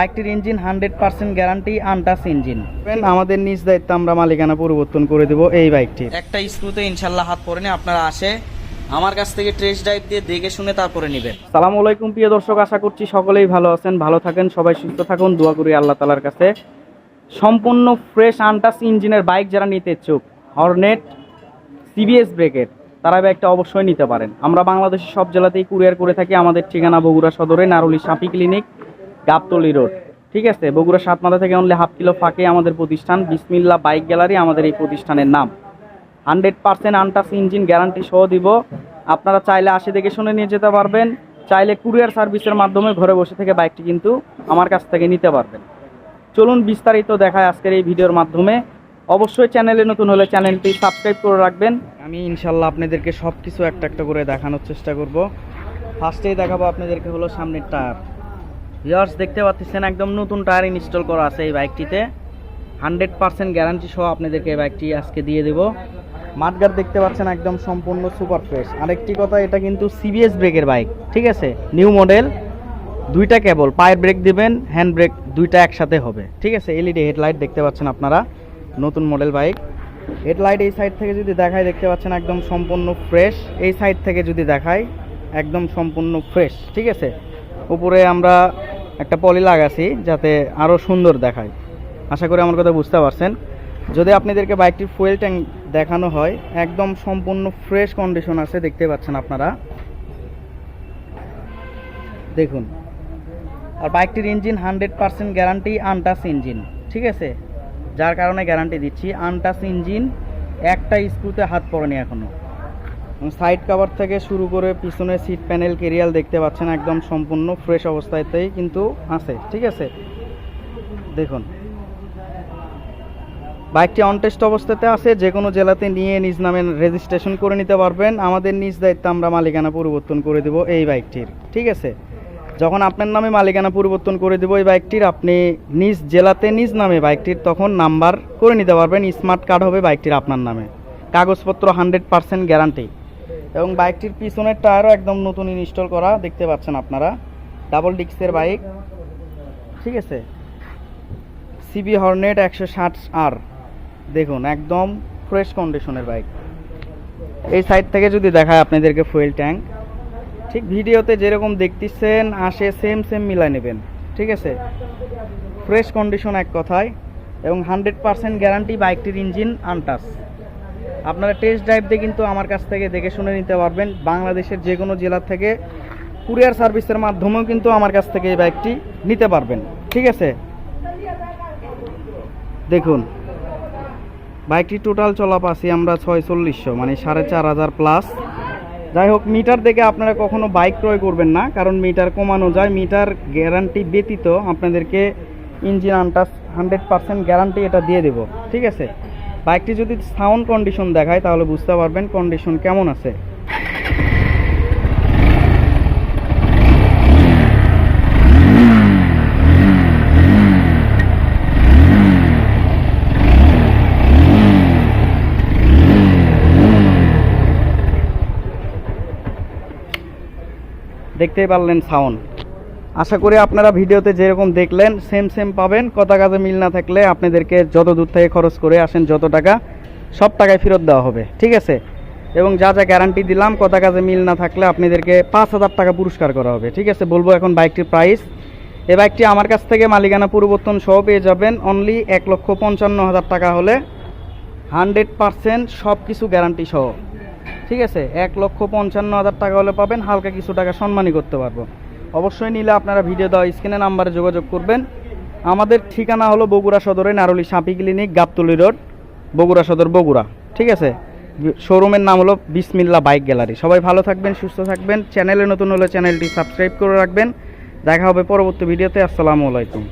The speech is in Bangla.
বাইকটির engine hundred percent guarantee untouched engine. আমাদের নিজ দায়িত্ব আমরা মালিকানা পরিবর্তন করে দেবো এই বাইকটির একটা স্ক্রুতে ইনশাল্লাহ হাত পরে নিয়ে আপনারা আসে আমার কাছ থেকে ট্রেস ড্রাইভ দিয়ে দেখে শুনে তারপরে নেবেন। সালাম আলাইকুম প্রিয় দর্শক আশা করছি সকলেই ভালো আছেন ভালো থাকেন সবাই সুস্থ থাকুন দোয়া করি আল্লাহ তালার কাছে। সম্পূর্ণ ফ্রেশ আনটাস ইঞ্জিনের বাইক যারা নিতে ইচ্ছুক হর্নেট সিবিএস ব্রেকের তারা বাইকটা অবশ্যই নিতে পারেন। আমরা বাংলাদেশের সব জেলাতেই কুরিয়ার করে থাকি আমাদের ঠিকানা বগুড়া সদরে নারুলি সাপি ক্লিনিক গাবতলি রোড। ঠিক আছে? বগুড়া সাতমাথা থেকে অনলি হাফ কিলো ফাঁকে আমাদের প্রতিষ্ঠান। বিসমিল্লা বাইক গ্যালারি আমাদের এই প্রতিষ্ঠানের নাম। Hundred percent untouched engine guarantee সহ দিব। আপনারা চাইলে আসে দেখে শুনে নিয়ে যেতে পারবেন। চাইলে কুরিয়ার সার্ভিসের মাধ্যমে ঘরে বসে থেকে বাইকটি কিন্তু আমার কাছ থেকে নিতে পারবেন। চলুন বিস্তারিত দেখায় আজকের এই ভিডিওর মাধ্যমে। অবশ্যই চ্যানেলে নতুন হলে চ্যানেলটি সাবস্ক্রাইব করে রাখবেন। আমি ইনশাল্লাহ আপনাদেরকে সব কিছু একটা একটা করে দেখানোর চেষ্টা করব। ফার্স্টেই দেখাবো আপনাদেরকে হলো সামনের টায়ার। ভিওর্স দেখতে পাচ্ছেন, একদম নতুন টায়ার ইনস্টল করা আছে এই বাইকটিতে। হান্ড্রেড পার্সেন্ট গ্যারান্টি সহ আপনাদেরকে এই বাইকটি আজকে দিয়ে দেবো। মাঠগার দেখতে পাচ্ছেন, একদম সম্পূর্ণ সুপার ফ্রেশ আরেকটি কথা, এটা কিন্তু সিবিএস ব্রেকের বাইক ঠিক আছে? নিউ মডেল দুইটা কেবল পায়ের ব্রেক দিবেন হ্যান্ড ব্রেক দুইটা একসাথে হবে, ঠিক আছে? এলইডি হেডলাইট দেখতে পাচ্ছেন আপনারা, নতুন মডেল বাইক হেডলাইট এই সাইড থেকে যদি দেখায় দেখতে পাচ্ছেন, একদম সম্পূর্ণ ফ্রেশ এই সাইড থেকে যদি দেখায় একদম সম্পূর্ণ ফ্রেশ ঠিক আছে? উপরে আমরা একটা পলি লাগাছি যাতে আরও সুন্দর দেখায়। আশা করি আমার কথা বুঝতে পারছেন। যদি আপনাদেরকে বাইকটির ফুয়েল ট্যাঙ্ক দেখানো হয়, একদম সম্পূর্ণ ফ্রেশ কন্ডিশন আছে, দেখতে পাচ্ছেন আপনারা। দেখুন। আর বাইকটির engine hundred percent guarantee untouched engine, ঠিক আছে? যার কারণে গ্যারান্টি দিচ্ছি আনটাস ইঞ্জিন একটা স্ক্রুতে হাত পড়েনি এখনও সাইড কাভার থেকে শুরু করে পিছনে সিট প্যানেল কেরিয়াল দেখতে পাচ্ছেন একদম সম্পূর্ণ ফ্রেশ অবস্থাতেই কিন্তু আছে, ঠিক আছে? দেখুন। বাইকটি অনটেস্ট অবস্থাতে আছে যে কোনো জেলাতে নিয়ে নিজ নামে রেজিস্ট্রেশন করে নিতে পারবেন। আমাদের নিজ দায়িত্ব আমরা মালিকানা পরিবর্তন করে দেব এই বাইকটির ঠিক আছে? যখন আপনার নামে মালিকানা পরিবর্তন করে দেবো এই বাইকটির আপনি নিজ জেলাতে নিজ নামে বাইকটির তখন নাম্বার করে নিতে পারবেন। স্মার্ট কার্ড হবে বাইকটির আপনার নামে। কাগজপত্র হান্ড্রেড পার্সেন্ট গ্যারান্টি এবং বাইকটির পিছনের টায়ারও একদম নতুন ইনস্টল করা দেখতে পাচ্ছেন আপনারা। ডাবল ডিস্কের বাইক ঠিক আছে? সিবি হর্নেট একশো ষাট আর দেখুন, একদম ফ্রেশ কন্ডিশনের বাইক এই সাইড থেকে যদি দেখায় আপনাদেরকে ফুয়েল ট্যাঙ্ক ঠিক ভিডিওতে যেরকম দেখতেছেন, আসে সেম সেম মিলাই নেবেন। ঠিক আছে? ফ্রেশ কন্ডিশন এক কথায়। এবং হান্ড্রেড পার্সেন্ট গ্যারান্টি বাইকটির ইঞ্জিন আনটাস আপনারা টেস্ট ড্রাইভ দিয়ে কিন্তু আমার কাছ থেকে দেখে শুনে নিতে পারবেন। বাংলাদেশের যে কোনো জেলা থেকে কুরিয়ার সার্ভিসের মাধ্যমেও কিন্তু আমার কাছ থেকে এই বাইকটি নিতে পারবেন। ঠিক আছে? দেখুন বাইকটি টোটাল চলা পাচ্ছি আমরা চল্লিশশো মানে সাড়ে চার হাজার প্লাস যাই হোক মিটার দেখে আপনারা কখনো বাইক ক্রয় করবেন না, কারণ মিটার কমানো যায়। মিটার গ্যারান্টি ব্যতীত আপনাদেরকে engine untouched hundred percent guarantee এটা দিয়ে দেব। ঠিক আছে? বাইকটি যদি সাউন্ড কন্ডিশন দেখায় তাহলে বুঝতে পারবেন কন্ডিশন কেমন আছে। দেখতেই পারলেন সাউন্ড। আশা করি আপনারা ভিডিওতে যেরকম দেখলেন সেম সেম পাবেন। কথা কাজে মিল না থাকলে আপনাদেরকে যত দূর থেকে খরচ করে আসেন, যত টাকা, সব টাকায় ফেরত দেওয়া হবে। ঠিক আছে? এবং যা যা গ্যারান্টি দিলাম, কথা কাজে মিল না থাকলে আপনাদেরকে পাঁচ হাজার টাকা পুরস্কার করা হবে। ঠিক আছে? বলব এখন বাইকটির প্রাইস এ বাইকটি আমার কাছ থেকে মালিকানা পরিবর্তন সহ পেয়ে যাবেন। অনলি এক লক্ষ পঞ্চান্ন হাজার টাকা হলে হান্ড্রেড পারসেন্ট সব কিছু গ্যারান্টি সহ। ঠিক আছে? এক লক্ষ পঞ্চান্ন হাজার টাকা হলে পাবেন, হালকা কিছু টাকা সম্মানই করতে পারব। অবশ্যই নিলে আপনারা ভিডিও দেওয়া স্ক্রিনে নাম্বারে যোগাযোগ করবেন। আমাদের ঠিকানা হলো বগুড়া সদরে নারুলি সাপি ক্লিনিক, গাবতলি রোড, বগুড়া সদর, বগুড়া। ঠিক আছে? শোরুমের নাম হলো বিসমিল্লা বাইক গ্যালারি। সবাই ভালো থাকবেন, সুস্থ থাকবেন। চ্যানেলে নতুন হলে চ্যানেলটি সাবস্ক্রাইব করে রাখবেন। দেখা হবে পরবর্তী ভিডিওতে। আসসালামু আলাইকুম।